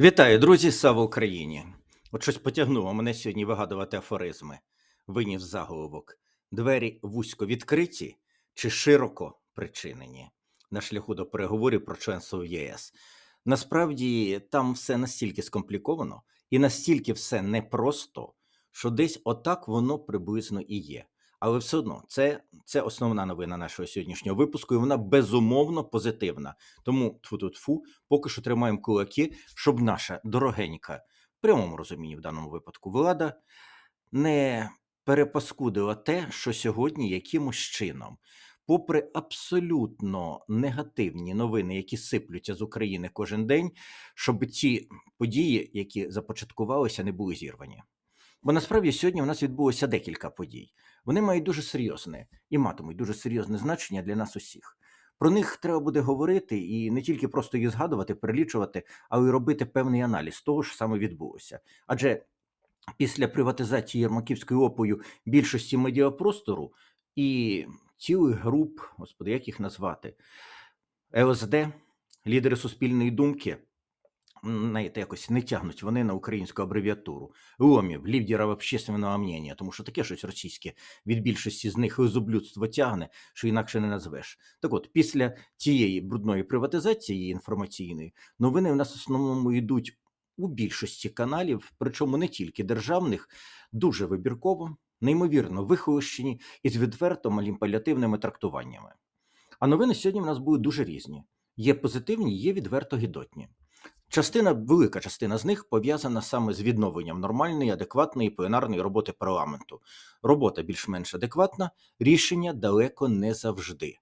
Вітаю, друзі! Слава Україні! От щось потягнуло мене сьогодні вигадувати афоризми. Виніс заголовок. Двері вузько відкриті чи широко причинені на шляху до переговорів про членство в ЄС. Насправді там все настільки скомпліковано і настільки все непросто, що десь отак воно приблизно і є. Але все одно це, це основна новина нашого сьогоднішнього випуску, і вона безумовно позитивна. Тому тфу-тфу, поки що тримаємо кулаки, щоб наша дорогенька, в прямому розумінні в даному випадку, влада не перепаскудила те, що сьогодні якимось чином, попри абсолютно негативні новини, які сиплються з України кожен день, щоб ці події, які започаткувалися, не були зірвані. Бо насправді сьогодні у нас відбулося декілька подій. Вони мають дуже серйозне і матимуть дуже серйозне значення для нас усіх. Про них треба буде говорити і не тільки просто їх згадувати, перелічувати, але й робити певний аналіз того, що саме відбулося. Адже після приватизації Єрмаківською опою більшості медіапростору і цілих груп, господи, як їх назвати, ЛСД, лідери суспільної думки, знаєте, якось не тягнуть вони на українську абревіатуру. Ломів, лідерів общественного мнення, тому що таке щось російське від більшості з них зублюдство тягне, що інакше не назвеш. Так от, після цієї брудної приватизації інформаційної, новини в нас в основному йдуть у більшості каналів, причому не тільки державних, дуже вибірково, неймовірно вихолощені і з відверто маніпулятивними трактуваннями. А новини сьогодні в нас будуть дуже різні. Є позитивні, є відверто гідотні. Частина, велика частина з них пов'язана саме з відновленням нормальної, адекватної пленарної роботи парламенту. Робота більш-менш адекватна, рішення далеко не завжди.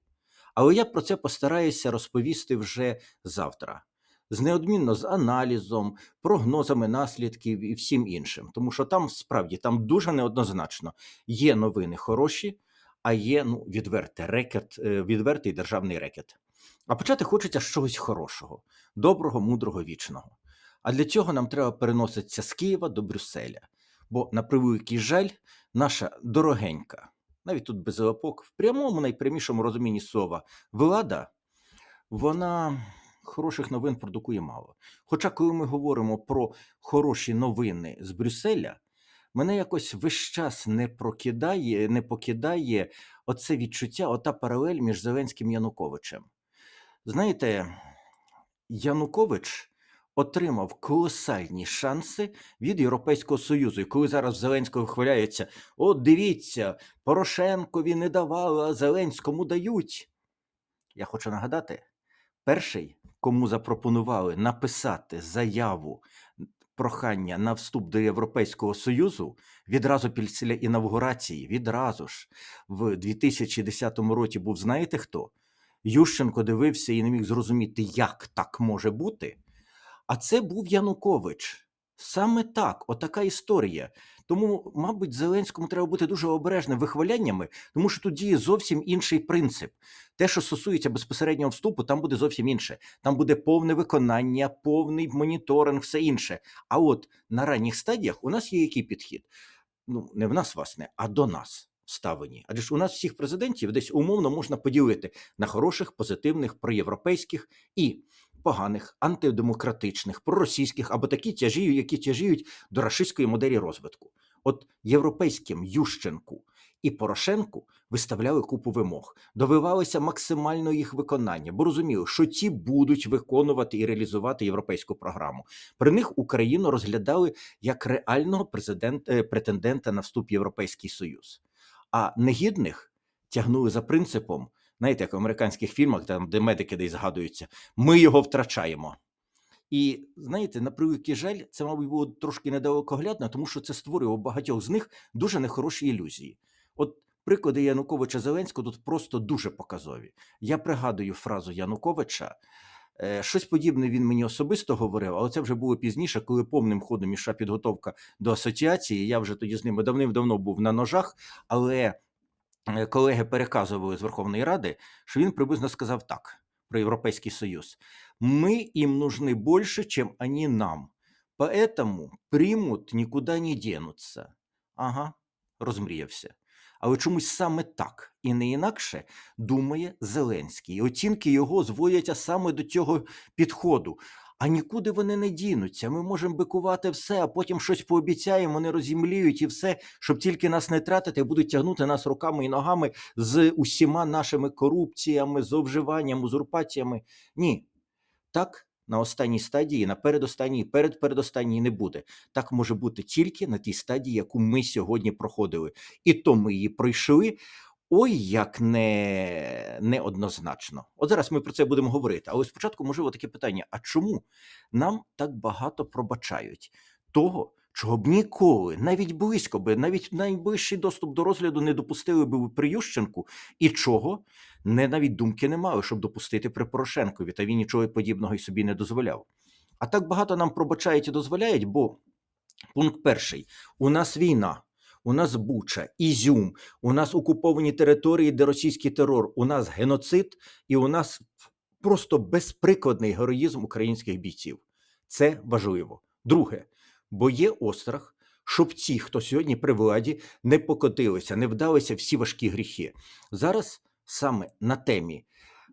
Але я про це постараюся розповісти вже завтра. З неодмінно з аналізом, прогнозами наслідків і всім іншим. Тому що там справді там дуже неоднозначно. Є новини хороші, а є ну, відвертий рекет, е, відвертий державний рекет. А почати хочеться з чогось хорошого, доброго, мудрого, вічного. А для цього нам треба переноситися з Києва до Брюсселя. Бо, на превеликий жаль, наша дорогенька, навіть тут без лапок, в прямому найпрямішому розумінні слова, влада, вона хороших новин продукує мало. Хоча, коли ми говоримо про хороші новини з Брюсселя, мене якось весь час не прокидає, не покидає оце відчуття, ота паралель між Зеленським і Януковичем. Знаєте, Янукович отримав колосальні шанси від Європейського Союзу. І коли зараз Зеленського хваляється, от дивіться, Порошенкові не давали, а Зеленському дають. Я хочу нагадати, перший, кому запропонували написати заяву прохання на вступ до Європейського Союзу відразу після інавгурації, відразу ж в 2010 році був знаєте хто? Ющенко дивився і не міг зрозуміти, як так може бути. А це був Янукович. Саме так, отака історія. Тому, мабуть, Зеленському треба бути дуже обережним вихваляннями, тому що тут діє зовсім інший принцип. Те, що стосується безпосереднього вступу, там буде зовсім інше. Там буде повне виконання, повний моніторинг, все інше. А от на ранніх стадіях у нас є який підхід? Ну, не в нас, власне, а до нас ставлені. Адже ж у нас всіх президентів десь умовно можна поділити на хороших, позитивних, проєвропейських і поганих, антидемократичних, проросійських або такі тяжіють, які тяжіють до рашистської моделі розвитку. От європейським Ющенку і Порошенку виставляли купу вимог, добивалися максимального їх виконання, бо розуміли, що ті будуть виконувати і реалізувати європейську програму. При них Україну розглядали як реального е, претендента на вступ в Європейський Союз. А негідних тягнули за принципом, знаєте, як в американських фільмах, там, де медики десь згадуються, ми його втрачаємо. І знаєте, на превеликий жаль, це, мабуть, було трошки недалекоглядно, тому що це створювало у багатьох з них дуже нехороші ілюзії. От приклади Януковича Зеленського тут просто дуже показові. Я пригадую фразу Януковича. е, Щось подібне він мені особисто говорив, але це вже було пізніше, коли повним ходом ішла підготовка до асоціації. Я вже тоді з ними давним-давно був на ножах, але е, колеги переказували з Верховної Ради, що він приблизно сказав так про Європейський Союз. Мы им нужны больше, чем они нам. Поэтому примут, нікуди не денуться. Ага, розмріявся. Але чомусь саме так і не інакше думає Зеленський. І оцінки його зводяться саме до цього підходу. А нікуди вони не дінуться. Ми можемо бикувати все, а потім щось пообіцяємо, вони розімліють і все, щоб тільки нас не тратити, будуть тягнути нас руками і ногами з усіма нашими корупціями, зловживанням, узурпаціями. Ні. Так на останній стадії, на передостанній, перед передостанній не буде. Так може бути тільки на тій стадії, яку ми сьогодні проходили. І то ми її пройшли. Ой, як не, неоднозначно. От зараз ми про це будемо говорити. Але спочатку, можливо, таке питання: а чому нам так багато пробачають того, чого б ніколи, навіть близько би, навіть найближчий доступ до розгляду не допустили би при Ющенку, і чого не навіть думки не мали, щоб допустити при Порошенкові, та він нічого подібного й собі не дозволяв. А так багато нам пробачають і дозволяють, бо пункт перший: у нас війна. У нас Буча, Ізюм, у нас окуповані території, де російський терор, у нас геноцид, і у нас просто безприкладний героїзм українських бійців. Це важливо. Друге, бо є острах, щоб ті, хто сьогодні при владі, не покотилися, не вдалися всі важкі гріхи. Зараз саме на темі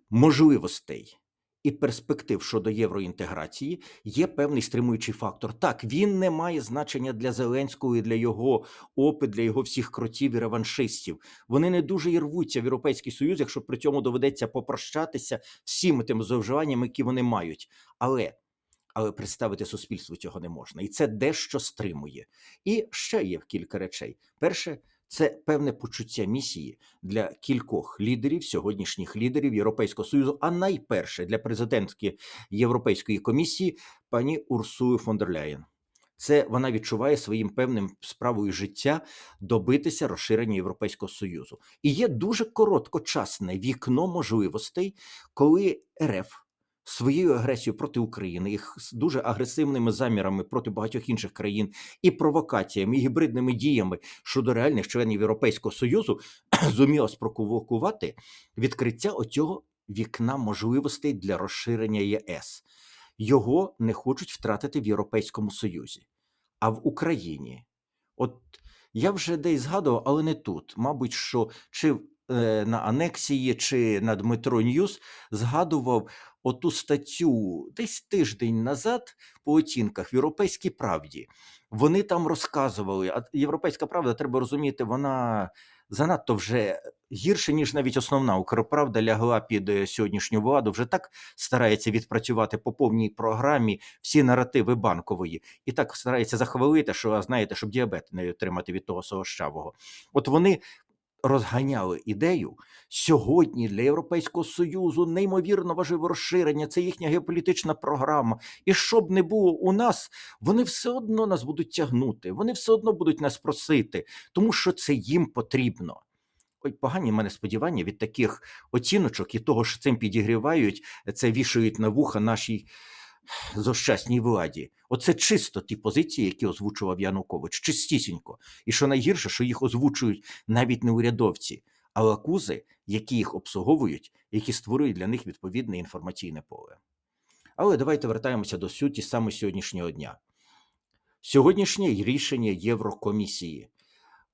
можливостей і перспектив щодо євроінтеграції є певний стримуючий фактор. Так, він не має значення для Зеленського і для його опит, для його всіх кротів і реваншистів. Вони не дуже і рвуться в Європейський Союз, якщо при цьому доведеться попрощатися всіми тими зловживаннями, які вони мають. Але але представити суспільству цього не можна, і це дещо стримує. І ще є кілька речей. Перше, це певне почуття місії для кількох лідерів, сьогоднішніх лідерів Європейського союзу, а найперше для президентської Європейської комісії пані Урсули фон дер Ляєн. Це вона відчуває своїм певним справою життя добитися розширення Європейського союзу. І є дуже короткочасне вікно можливостей, коли РФ своєю агресією проти України, їх дуже агресивними замірами проти багатьох інших країн і провокаціями, і гібридними діями щодо реальних членів Європейського союзу зуміла спровокувати відкриття оцього вікна можливостей для розширення ЄС. Його не хочуть втратити в Європейському Союзі, а в Україні. От я вже десь згадував, але не тут. Мабуть, що чи на анексії, чи на Дмитро Ньюс згадував оту статтю десь тиждень назад по оцінках в Європейській правді. Вони там розказували, а Європейська правда, треба розуміти, вона занадто вже гірше, ніж навіть основна Укрправда лягла під е, сьогоднішню владу, вже так старається відпрацювати по повній програмі всі наративи банкової, і так старається захвалити, що знаєте, щоб діабет не отримати від того солощавого. От вони розганяли ідею сьогодні для Європейського Союзу неймовірно важливе розширення, це їхня геополітична програма. І щоб не було у нас, вони все одно нас будуть тягнути, вони все одно будуть нас просити, тому що це їм потрібно. Ой, погані в мене сподівання від таких оціночок і того, що цим підігрівають, це вішають на вуха нашій зощасній владі. Оце чисто ті позиції, які озвучував Янукович, чистісінько. І що найгірше, що їх озвучують навіть не урядовці, а лакузи, які їх обслуговують, які створюють для них відповідне інформаційне поле. Але давайте вертаємося до суті саме сьогоднішнього дня. Сьогоднішнє рішення Єврокомісії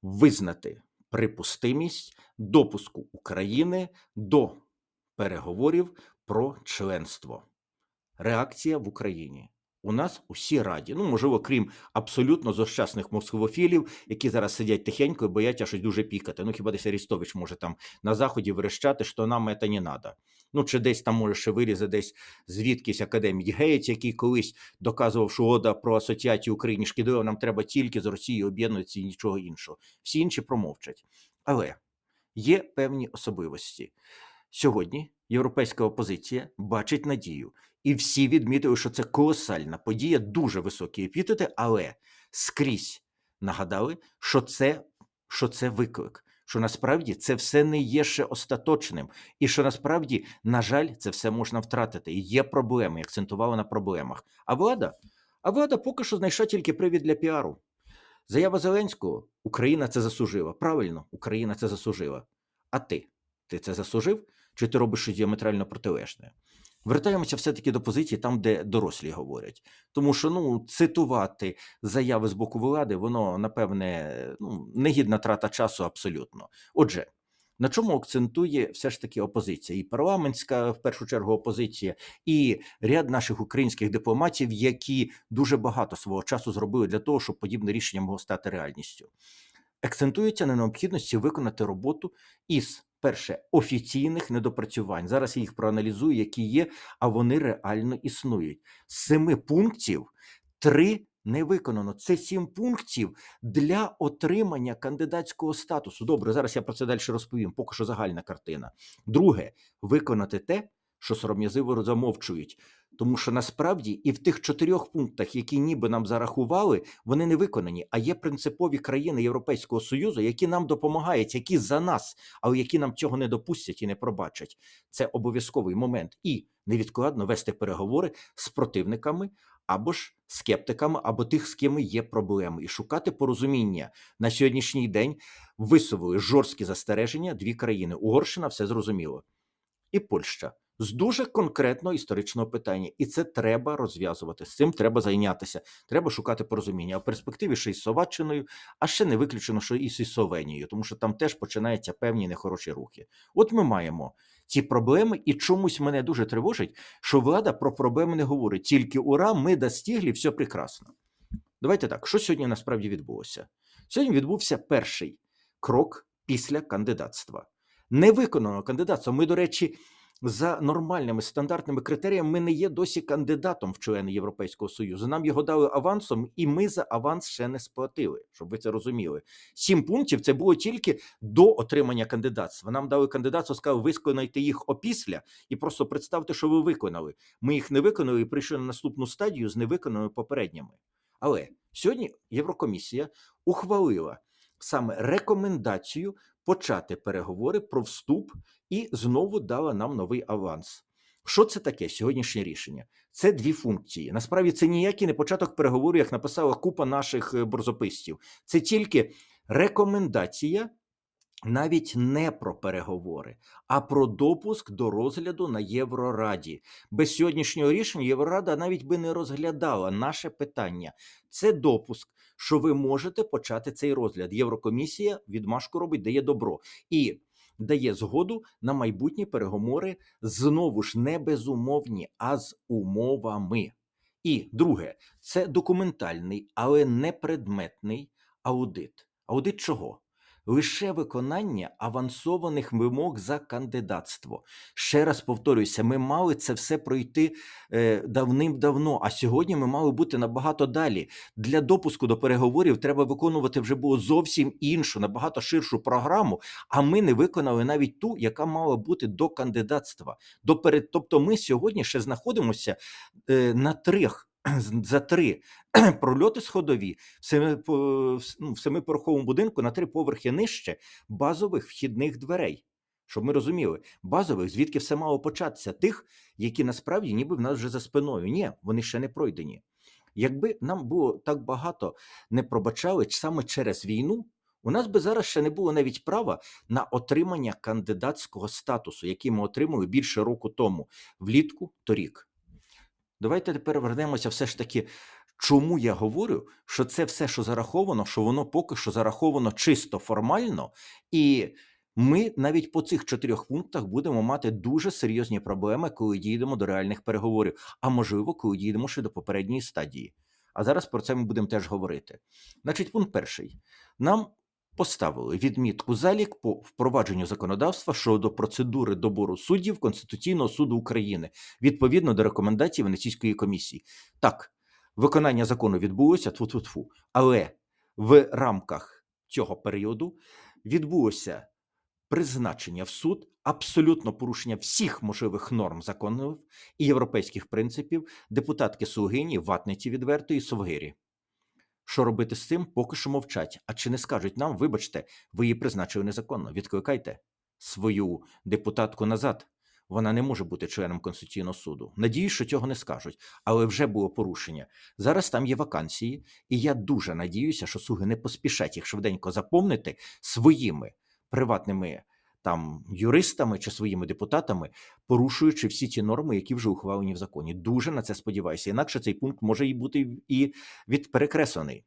визнати припустимість допуску України до переговорів про членство реакція в Україні. У нас усі раді. Ну, можливо, крім абсолютно зощасних москвофілів, які зараз сидять тихенько і бояться щось дуже пікати. Ну, хіба десь Арістович може там на заході верещати, що нам це не треба. Ну, чи десь там може ще вирізе десь звідкись академік Геєць, який колись доказував, що ода про асоціацію Україні шкідливо, нам треба тільки з Росією об'єднуватися і нічого іншого. Всі інші промовчать. Але є певні особливості. Сьогодні європейська опозиція бачить надію, і всі відмітили, що це колосальна подія, дуже високі епітети, але скрізь нагадали, що це, що це виклик. Що насправді це все не є ще остаточним, і що насправді, на жаль, це все можна втратити. І є проблеми, і акцентували на проблемах. А влада, а влада поки що знайшла тільки привід для піару. Заява Зеленського: Україна це заслужила. Правильно, Україна це заслужила. А ти? Ти це заслужив? Чи ти робиш щось діаметрально протилежне? Вертаємося все-таки до позиції там, де дорослі говорять. Тому що ну, цитувати заяви з боку влади, воно, напевне, ну, негідна трата часу абсолютно. Отже, На чому акцентує все ж таки опозиція? І парламентська, в першу чергу, опозиція, і ряд наших українських дипломатів, які дуже багато свого часу зробили для того, щоб подібне рішення могло стати реальністю. Акцентується на необхідності виконати роботу із перше офіційних недопрацювань. Зараз я їх проаналізую, які є, а вони реально існують. З семи пунктів три не виконано. Це сім пунктів для отримання кандидатського статусу. Добре, зараз я про це далі розповім. Поки що загальна картина. Друге, виконати те, що сором'язиво замовчують. Тому що насправді і в тих чотирьох пунктах, які ніби нам зарахували, вони не виконані. А є принципові країни Європейського Союзу, які нам допомагають, які за нас, але які нам цього не допустять і не пробачать. Це обов'язковий момент. І невідкладно вести переговори з противниками або ж скептиками, або тих, з ким є проблеми, і шукати порозуміння на сьогоднішній день. Висували жорсткі застереження дві країни. Угорщина все зрозуміло, і Польща з дуже конкретного історичного питання, і це треба розв'язувати. З цим треба зайнятися. Треба шукати порозуміння. А в перспективі ще й з Словаччиною, а ще не виключено, що і Словенією, тому що там теж починаються певні нехороші рухи. От ми маємо ці проблеми, і чомусь мене дуже тривожить, що влада про проблеми не говорить. Тільки ура, ми достигли, все прекрасно. Давайте так, що сьогодні насправді відбулося? Сьогодні відбувся перший крок після кандидатства. Не виконано кандидатство. Ми, до речі, за нормальними стандартними критеріями ми не є досі кандидатом в члени Європейського Союзу. Нам його дали авансом, і ми за аванс ще не сплатили, щоб ви це розуміли. Сім пунктів це було тільки до отримання кандидатства. Нам дали кандидатство, сказали, виконайте їх опісля і просто представте, що ви виконали. Ми їх не виконали і прийшли на наступну стадію з невиконаними попередніми. Але сьогодні Єврокомісія ухвалила саме рекомендацію почати переговори про вступ і знову дала нам новий аванс. Що це таке сьогоднішнє рішення? Це дві функції. Насправді це ніякий не початок переговорів, як написала купа наших е, борзописців. Це тільки рекомендація, навіть не про переговори, а про допуск до розгляду на Єврораді. Без сьогоднішнього рішення Єврорада навіть би не розглядала наше питання. Це допуск, що ви можете почати цей розгляд. Єврокомісія відмашку робить, дає добро і дає згоду на майбутні переговори знову ж не безумовні, а з умовами. І друге, це документальний, але не предметний аудит. Аудит чого? Лише виконання авансованих вимог за кандидатство. Ще раз повторююся, ми мали це все пройти е, давним-давно, а сьогодні ми мали бути набагато далі. Для допуску до переговорів треба виконувати вже було зовсім іншу, набагато ширшу програму. А ми не виконали навіть ту, яка мала бути до кандидатства. До перед... Тобто, ми сьогодні ще знаходимося е, на трьох. За три прольоти сходові в семи ну, семипороховому будинку на три поверхи нижче базових вхідних дверей. Щоб ми розуміли, базових, звідки все мало початися, тих, які насправді ніби в нас вже за спиною. Ні, вони ще не пройдені. Якби нам було так багато не пробачали саме через війну, у нас би зараз ще не було навіть права на отримання кандидатського статусу, який ми отримали більше року тому, влітку торік. Давайте тепер вернемося все ж таки. Чому я говорю, що це все, що зараховано, що воно поки що зараховано чисто формально, і ми навіть по цих чотирьох пунктах будемо мати дуже серйозні проблеми, коли дійдемо до реальних переговорів, а можливо, коли дійдемо ще до попередньої стадії. А зараз про це ми будемо теж говорити. Значить, пункт перший. Нам поставили відмітку залік по впровадженню законодавства щодо процедури добору суддів Конституційного суду України відповідно до рекомендацій Венеційської комісії. Так, виконання закону відбулося тфу-тфу-тфу, але в рамках цього періоду відбулося призначення в суд абсолютно порушення всіх можливих норм законів і європейських принципів депутатки Сугині, ватниці відвертої Совгирі. Що робити з цим, поки що мовчать. А чи не скажуть нам, вибачте, ви її призначили незаконно, відкликайте свою депутатку назад. Вона не може бути членом Конституційного суду. Надіюсь, що цього не скажуть, але вже було порушення. Зараз там є вакансії, і я дуже надіюся, що суги не поспішать їх швиденько заповнити своїми приватними там юристами чи своїми депутатами, порушуючи всі ті норми, які вже ухвалені в законі. Дуже на це сподіваюся. Інакше цей пункт може і бути і від перекреслений.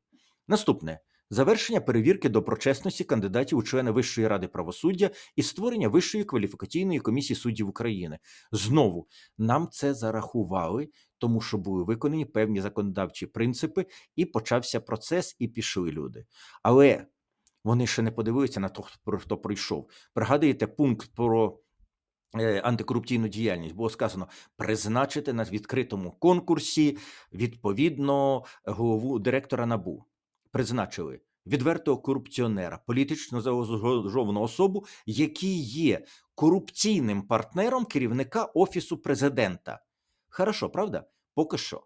Наступне завершення перевірки доброчесності кандидатів у члени Вищої ради правосуддя і створення Вищої кваліфікаційної комісії суддів України. Знову нам це зарахували, тому що були виконані певні законодавчі принципи, і почався процес, і пішли люди. Але вони ще не подивилися на того, хто- хто прийшов. Пригадуєте пункт про е, антикорупційну діяльність було сказано призначити на відкритому конкурсі відповідно голову директора НАБУ. Призначили відвертого корупціонера, політично заангажовану особу, який є корупційним партнером керівника офісу президента. Хорошо, правда? Поки що.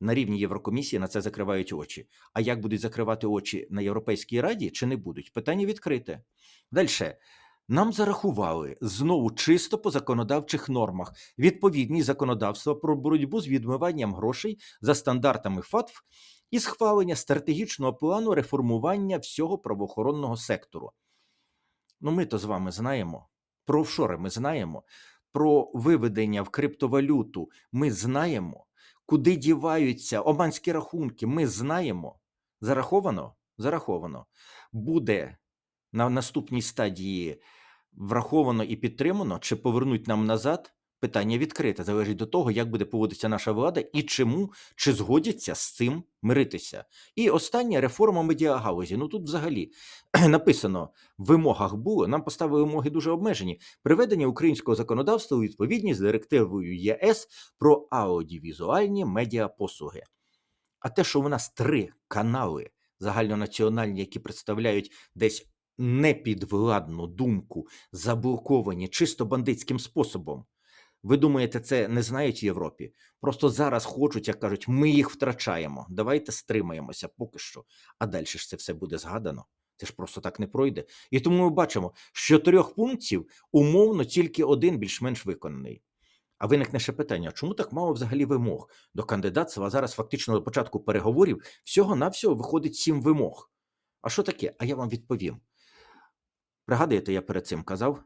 На рівні Єврокомісії на це закривають очі. А як будуть закривати очі на Європейській Раді чи не будуть? Питання відкрите. Далі. Нам зарахували знову чисто по законодавчих нормах відповідність законодавства про боротьбу з відмиванням грошей за стандартами ФАТФ і схвалення стратегічного плану реформування всього правоохоронного сектору. Ну, ми то з вами знаємо. Про офшори ми знаємо, про виведення в криптовалюту ми знаємо, куди діваються оманські рахунки, ми знаємо. Зараховано? Зараховано. Буде на наступній стадії враховано і підтримано, чи повернуть нам назад. Питання відкрите, залежить до того, як буде поводитися наша влада і чому чи згодяться з цим миритися. І остання реформа медіагалузі. Ну тут взагалі написано в вимогах було. Нам поставили вимоги дуже обмежені. Приведення українського законодавства у відповідність з директивою ЄС про аудіовізуальні медіапослуги. А те, що у нас три канали загальнонаціональні, які представляють десь непідвладну думку, заблоковані чисто бандитським способом. Ви думаєте, це не знають в Європі? Просто зараз хочуть, як кажуть, ми їх втрачаємо. Давайте стримаємося поки що. А далі ж це все буде згадано. Це ж просто так не пройде. І тому ми бачимо, що з чотирьох пунктів умовно тільки один більш-менш виконаний. А виникне ще питання: чому так мало взагалі вимог до кандидатства? Зараз фактично до початку переговорів всього-навсього виходить сім вимог. А що таке? А я вам відповім. Пригадуєте, я перед цим казав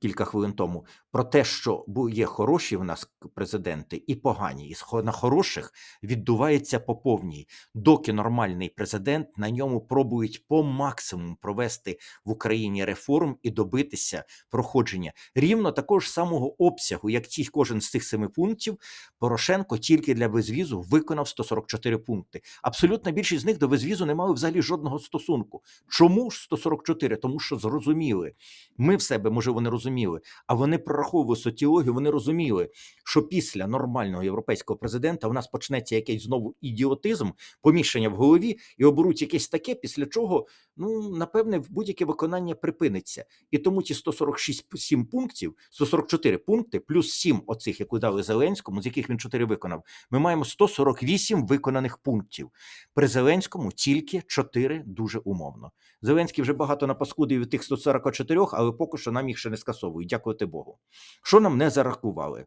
кілька хвилин тому про те, що є хороші в нас президенти і погані. І на хороших віддувається по повній. Доки нормальний президент на ньому пробують по максимуму провести в Україні реформ і добитися проходження рівно такого ж самого обсягу, як ті кожен з цих семи пунктів. Порошенко тільки для безвізу виконав 144 пункти. Абсолютна більшість з них до безвізу не мали взагалі жодного стосунку. Чому ж 144? Тому що зрозуміли. Ми в себе, можливо, не розуміли, а вони прораховували соціологію, вони розуміли, що після нормального європейського президента в нас почнеться якийсь знову ідіотизм, поміщення в голові і оберуть якесь таке, після чого, ну, напевне, будь-яке виконання припиниться. І тому ті 146 7 пунктів, 144 пункти, плюс 7 оцих, які дали Зеленському, з яких він 4 виконав, ми маємо 148 виконаних пунктів. При Зеленському тільки 4 дуже умовно. Зеленський вже багато напаскудив від тих 144, але поки що нам їх ще не скасовують. Дякувати Богу. Що нам не зарахували?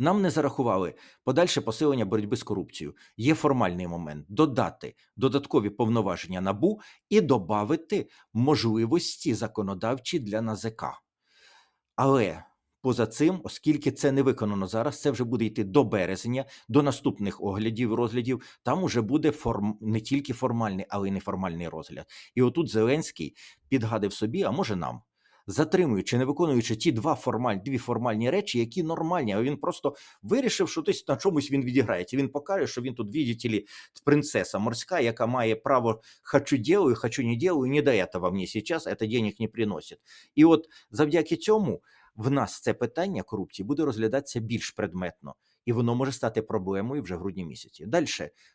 Нам не зарахували подальше посилення боротьби з корупцією. Є формальний момент додати додаткові повноваження набу і додати можливості законодавчі для НАЗК. Але поза цим, оскільки це не виконано зараз, це вже буде йти до березня, до наступних оглядів, розглядів. Там уже буде форм не тільки формальний, але й неформальний розгляд. І отут Зеленський підгадив собі, а може нам. Затримуючи, не виконуючи ті два формальні, дві формальні речі, які нормальні, а він просто вирішив, що десь на чомусь він відіграється. Він покаже, що він тут, ли, принцеса морська, яка має право хочу делаю, хочу не делаю, не до этого мені сейчас, это денег не приносить. І от завдяки цьому в нас це питання корупції буде розглядатися більш предметно, і воно може стати проблемою вже в грудні місяці. Далі,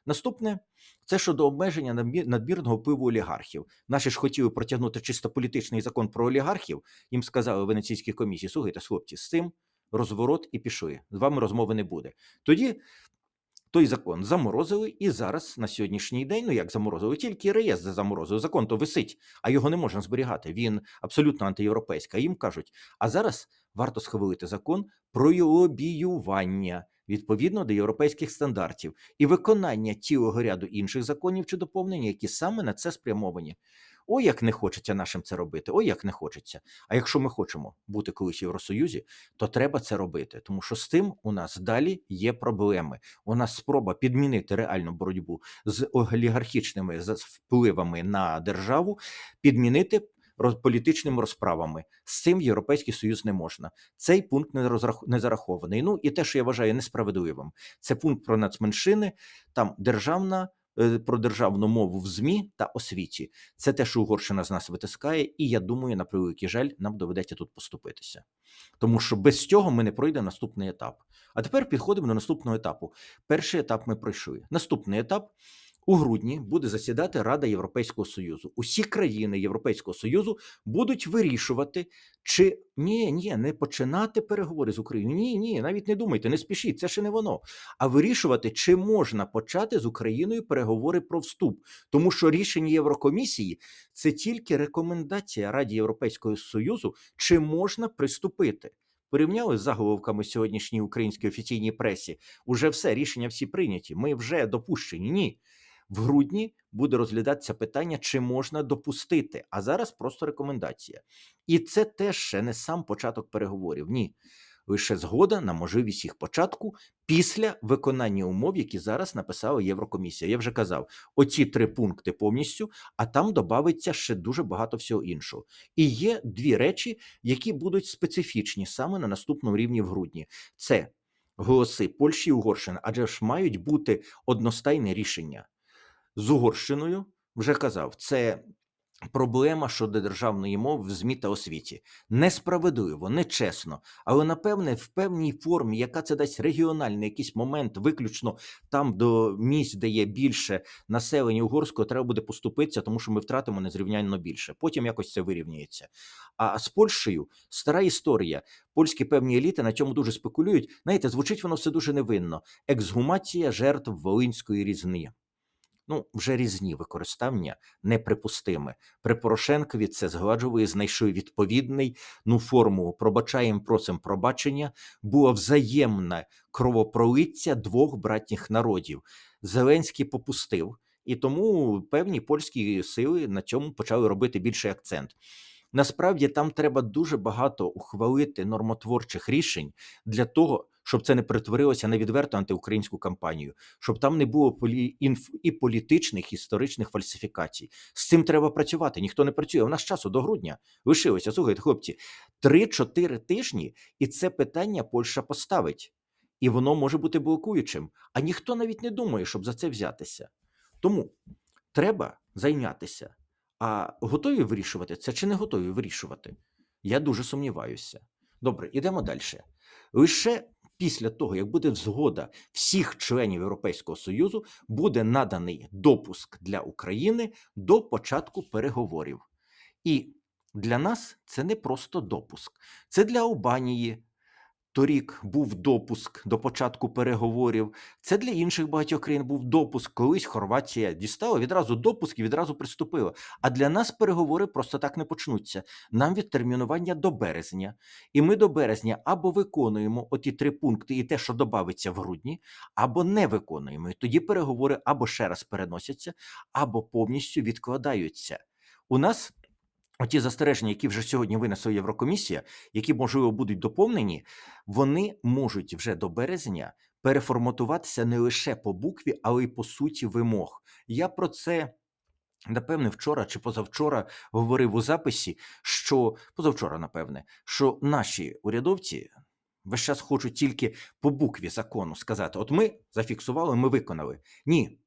наступне це щодо обмеження надмірного впливу олігархів. Наші ж хотіли протягнути чисто політичний закон про олігархів. Їм сказали в Венеційській комісії: слухайте, хлопці, з цим розворот і пішли. З вами розмови не буде. Тоді той закон заморозили, і зараз на сьогоднішній день, ну як заморозили, тільки реєстр заморозили. Закон то висить, а його не можна зберігати. Він абсолютно антиєвропейський. Їм кажуть: а зараз варто схвалити закон про лобіювання відповідно до європейських стандартів і виконання цілого ряду інших законів чи доповнень, які саме на це спрямовані. Ой, як не хочеться нашим це робити, ой, як не хочеться. А якщо ми хочемо бути колись в Євросоюзі, то треба це робити, тому що з тим у нас далі є проблеми. У нас спроба підмінити реальну боротьбу з олігархічними впливами на державу, підмінити роз- політичними розправами. З цим Європейський Союз не можна. Цей пункт не розрах... не зарахований. Ну і те, що я вважаю несправедливим, це пункт про нацменшини, там державна. е, Про державну мову в ЗМІ та освіті це те, що Угорщина з нас витискає, і я думаю, на превеликий жаль, нам доведеться тут поступитися, тому що без цього ми не пройдемо наступний етап. А тепер підходимо до наступного етапу. Перший етап ми пройшли. Наступний етап у грудні буде засідати Рада Європейського Союзу. Усі країни Європейського Союзу будуть вирішувати, чи ні, ні, не починати переговори з Україною. Ні, ні, навіть не думайте, не спішіть, це ще не воно. А вирішувати, чи можна почати з Україною переговори про вступ, тому що рішення Єврокомісії це тільки рекомендація Раді Європейського Союзу, чи можна приступити. Порівняли з заголовками сьогоднішній українській офіційній пресі. Уже все рішення всі прийняті. Ми вже допущені. Ні. В грудні буде розглядатися питання, чи можна допустити. А зараз просто рекомендація. І це теж ще не сам початок переговорів. Ні. Лише згода на можливість їх початку після виконання умов, які зараз написала Єврокомісія. Я вже казав, оці три пункти повністю, а там додається ще дуже багато всього іншого. І є дві речі, які будуть специфічні саме на наступному рівні в грудні. Це голоси Польщі і Угорщини, адже ж мають бути одностайне рішення з Угорщиною. Вже казав, це проблема щодо державної мови в ЗМІ та освіті. Несправедливо, нечесно, але напевне в певній формі, яка це дасть регіональний якийсь момент, виключно там до місць, де є більше населення угорського, треба буде поступитися, тому що ми втратимо незрівнянно більше. Потім якось це вирівнюється. А з Польщею стара історія. Польські певні еліти на цьому дуже спекулюють. Знаєте, звучить воно все дуже невинно. Ексгумація жертв Волинської різни. Ну, вже різні використання неприпустиме. При Порошенкові це згладжували, знайшли відповідний ну форму пробачаєм, просим пробачення. Було взаємне кровопролиття двох братніх народів. Зеленський попустив, і тому певні польські сили на цьому почали робити більший акцент. Насправді там треба дуже багато ухвалити нормотворчих рішень для того, щоб це не перетворилося на відверту антиукраїнську кампанію, щоб там не було полі... інф... і політичних, і історичних фальсифікацій. З цим треба працювати. Ніхто не працює. У нас часу до грудня лишилося. Слухайте, хлопці, 3-4 тижні, і це питання Польща поставить, і воно може бути блокуючим. А ніхто навіть не думає, щоб за це взятися. Тому треба зайнятися. А готові вирішувати це чи не готові вирішувати? Я дуже сумніваюся. Добре, ідемо далі. Лише після того, як буде згода всіх членів Європейського Союзу, буде наданий допуск для України до початку переговорів. І для нас це не просто допуск, це для Албанії. Торік був допуск до початку переговорів. Це для інших багатьох країн був допуск. Колись Хорватія дістала відразу допуск і відразу приступила. А для нас переговори просто так не почнуться. Нам відтермінування до березня. І ми до березня або виконуємо оті три пункти і те, що додається в грудні, або не виконуємо. І тоді переговори або ще раз переносяться, або повністю відкладаються. У нас оті застереження, які вже сьогодні винесла Єврокомісія, які можливо будуть доповнені, вони можуть вже до березня переформатуватися не лише по букві, але й по суті вимог. Я про це. Напевне, вчора чи позавчора говорив у записі, що позавчора, напевне, що наші урядовці весь час хочуть тільки по букві закону сказати: от ми зафіксували, ми виконали. Ні,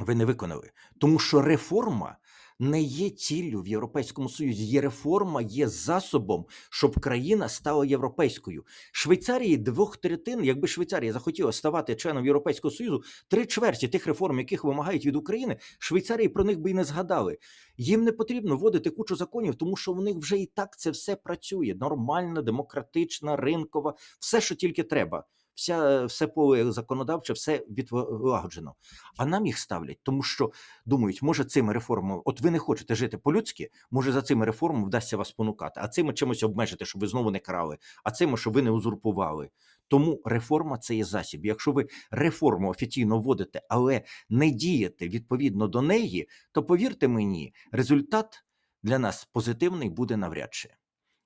ви не виконали. Тому що реформа не є ціллю в Європейському Союзі. Є реформа, є засобом, щоб країна стала європейською. Швейцарії двох третин, якби Швейцарія захотіла ставати членом Європейського Союзу, три чверті тих реформ, яких вимагають від України, Швейцарії про них би і не згадали. Їм не потрібно вводити кучу законів, тому що в них вже і так це все працює. Нормальна, демократична, ринкова, все, що тільки треба. Вся все поле законодавче, все відлагоджено. А нам їх ставлять, тому що думають, може цими реформами, от ви не хочете жити по-людськи, може за цими реформами вдасться вас спонукати, а цими чимось обмежити, щоб ви знову не крали, а цими, щоб ви не узурпували. Тому реформа це є засіб. Якщо ви реформу офіційно вводите, але не дієте відповідно до неї, то повірте мені, результат для нас позитивний буде навряд чи.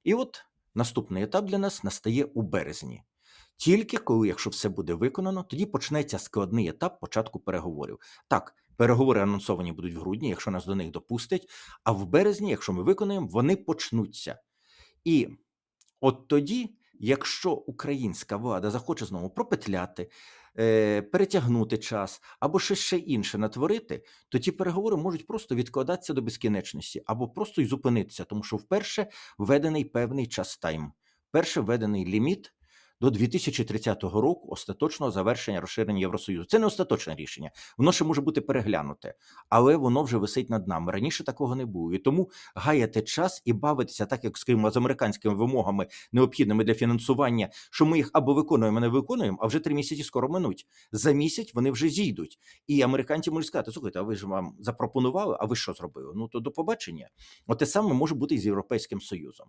І от наступний етап для нас настає у березні. Тільки коли, якщо все буде виконано, тоді почнеться складний етап початку переговорів. Так, переговори анонсовані будуть в грудні, якщо нас до них допустять, а в березні, якщо ми виконаємо, вони почнуться. І от тоді, якщо українська влада захоче знову пропетляти, е, перетягнути час або щось ще інше натворити, то ті переговори можуть просто відкладатися до безкінечності або просто й зупинитися, тому що вперше введений певний час тайм, вперше введений ліміт до 2030 року остаточного завершення розширення Євросоюзу. Це не остаточне рішення, воно ще може бути переглянуте, але воно вже висить над нами. Раніше такого не було. І тому гаяти час і бавитися, так як скажімо, з американськими вимогами, необхідними для фінансування, що ми їх або виконуємо, не виконуємо, а вже три місяці скоро минуть. За місяць вони вже зійдуть. І американці можуть сказати: слухайте, а ви ж вам запропонували, а ви що зробили? Ну то до побачення. От те саме може бути і з Європейським Союзом.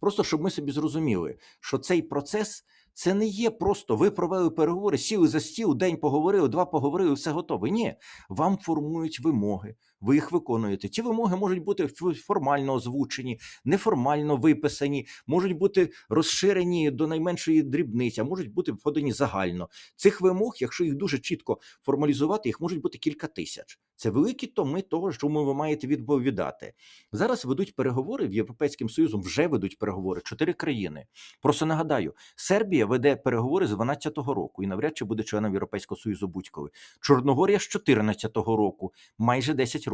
Просто щоб ми собі зрозуміли, що цей процес це не є просто ви провели переговори, сіли за стіл, день поговорили, два поговорили, все готове. Ні, вам формують вимоги, ви їх виконуєте. Ті вимоги можуть бути формально озвучені, неформально виписані, можуть бути розширені до найменшої дрібниці, а можуть бути подані загально. Цих вимог, якщо їх дуже чітко формалізувати, їх можуть бути кілька тисяч. Це великі томи того, що ви маєте відповідати. Зараз ведуть переговори в Європейським Союзом, вже ведуть переговори чотири країни. Просто нагадаю, Сербія веде переговори з 12-го року і навряд чи буде членом Європейського Союзу будь-коли. Чорногорія з 14-го року, майже 10 років.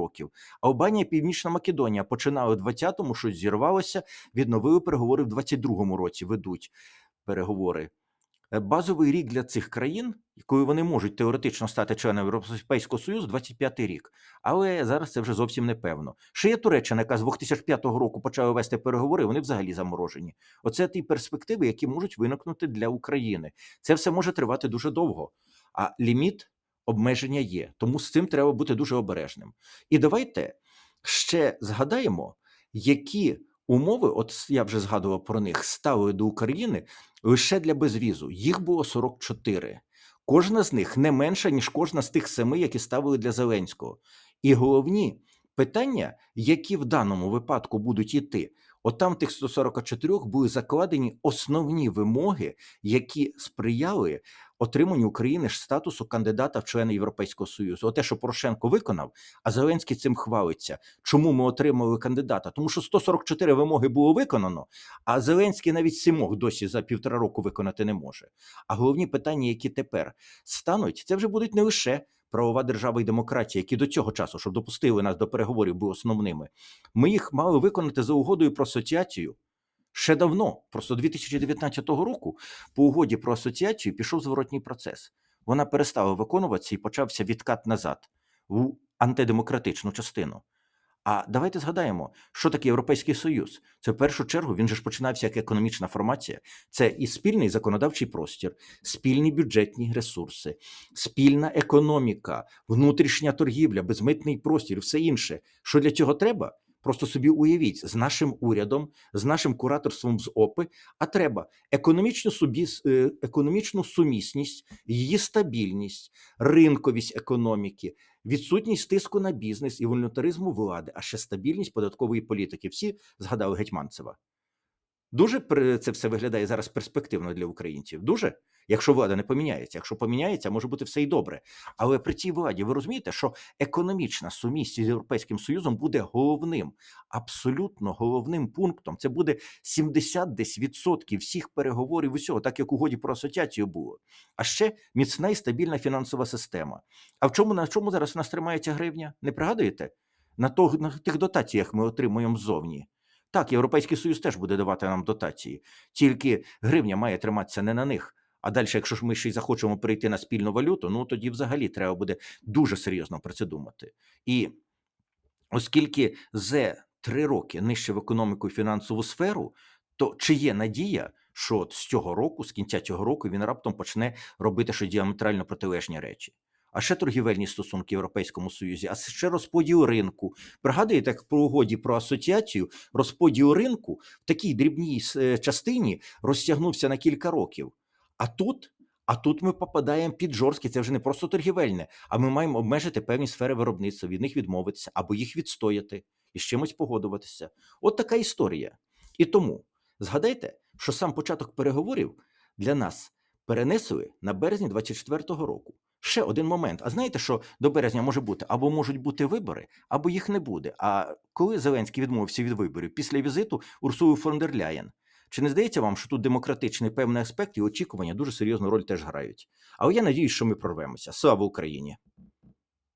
Албанія, Північна Македонія починали в 20-му, щось зірвалося, відновили переговори в 22-му році. Ведуть переговори. Е, Базовий рік для цих країн, коли вони можуть теоретично стати членами Європейського Союзу, 25-й рік. Але зараз це вже зовсім не певно. Ще є Туреччина, яка з 2005 року почала вести переговори, вони взагалі заморожені. Оце ті перспективи, які можуть виникнути для України. Це все може тривати дуже довго. А ліміт обмеження є. Тому з цим треба бути дуже обережним. І давайте ще згадаємо, які умови, от я вже згадував про них, ставили до України лише для безвізу. Їх було 44. Кожна з них не менша, ніж кожна з тих семи, які ставили для Зеленського. І головні питання, які в даному випадку будуть іти, от там тих 144 були закладені основні вимоги, які сприяли отриманню України ж статусу кандидата в члени Європейського Союзу. Оте, що Порошенко виконав, а Зеленський цим хвалиться. Чому ми отримали кандидата? Тому що 144 вимоги було виконано, а Зеленський навіть сімох досі за півтора року виконати не може. А головні питання, які тепер стануть, це вже будуть не лише. Правова держава і демократія, які до цього часу, щоб допустили нас до переговорів, були основними. Ми їх мали виконати за угодою про асоціацію ще давно, просто 2019 року, по угоді про асоціацію пішов зворотній процес. Вона перестала виконуватися і почався відкат назад в антидемократичну частину. А давайте згадаємо, що таке Європейський Союз. Це в першу чергу він же ж починався як економічна формація. Це і спільний законодавчий простір, спільні бюджетні ресурси, спільна економіка, внутрішня торгівля, безмитний простір, все інше. Що для цього треба? Просто собі уявіть з нашим урядом, з нашим кураторством з ОПИ, а треба економічну собі, е, економічну сумісність, її стабільність, ринковість економіки, відсутність тиску на бізнес і волюнтаризму влади, а ще стабільність податкової політики. Всі згадали Гетьманцева. Дуже це все виглядає зараз перспективно для українців. Дуже, якщо влада не поміняється. Якщо поміняється, може бути все і добре. Але при цій владі ви розумієте, що економічна сумість з Європейським Союзом буде головним, абсолютно головним пунктом. Це буде 70 десь відсотків всіх переговорів усього, так як угоді про асоціацію було. А ще міцна і стабільна фінансова система. А в чому на чому зараз в нас тримається гривня? Не пригадуєте? На, то, на тих дотаціях ми отримуємо ззовні. Так, Європейський Союз теж буде давати нам дотації, тільки гривня має триматися не на них. А далі, якщо ж ми ще й захочемо перейти на спільну валюту, ну тоді взагалі треба буде дуже серйозно про це думати. І оскільки з три роки нижче в економіку і фінансову сферу, то чи є надія, що от з цього року, з кінця цього року, він раптом почне робити що діаметрально протилежні речі. А ще торгівельні стосунки в Європейському Союзі, а ще розподіл ринку. Пригадуєте, як про угоді про асоціацію розподіл ринку в такій дрібній е, частині розтягнувся на кілька років. А тут, а тут ми попадаємо під жорсткі, це вже не просто торгівельне, а ми маємо обмежити певні сфери виробництва, від них відмовитися або їх відстояти і з чимось погодуватися. От така історія. І тому згадайте, що сам початок переговорів для нас перенесли на березні 24-го року. Ще один момент. А знаєте, що до березня може бути або можуть бути вибори, або їх не буде. А коли Зеленський відмовився від виборів після візиту Урсули фон дер Ляєн, чи не здається вам, що тут демократичний певний аспект і очікування дуже серйозну роль теж грають? Але я надіюсь, що ми прорвемося. Слава Україні!